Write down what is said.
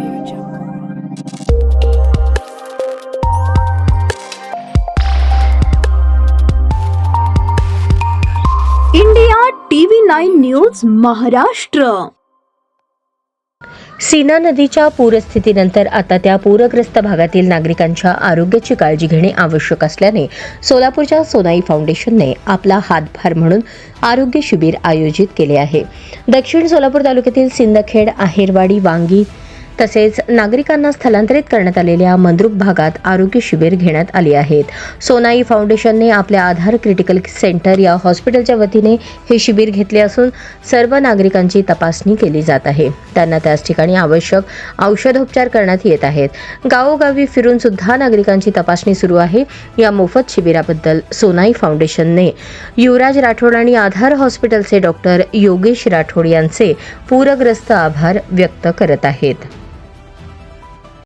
Audio Jungle. India TV nine news Maharashtra Sina नदीच्या पूरस्थितीनंतर आता त्या पूरग्रस्त भागातील नागरिकांच्या आरोग्याची काळजी घेणे आवश्यक असल्याने सोलापूरच्या सोनाई फाउंडेशनने आपला हातभार म्हणून आरोग्य शिबिर आयोजित केले आहे दक्षिण सोलापूर तालुक्यातील सिंदखेड आहेरवाडी वांगी तसेच नागरिकांना स्थलांतरित करण्यात आलेल्या मंद्रुप भागात आरोग्य शिबिर घेण्यात आली आहेत. सोनाई फाउंडेशनने आपल्या आधार क्रिटिकल सेंटर या हॉस्पिटलच्या वतीने हे शिबिर घेतले असून सर्व नागरिकांची तपासणी केली जात आहे. त्यांना त्याच ठिकाणी आवश्यक औषधोपचार करण्यात येत आहेत. गावोगावी फिरून सुद्धा नागरिकांची तपासणी सुरू आहे. या मोफत शिबिराबद्दल सोनाई फाउंडेशनने युवराज राठोड आणि आधार हॉस्पिटलचे डॉक्टर योगेश राठोड यांचे पूरग्रस्त आभार व्यक्त करत आहेत.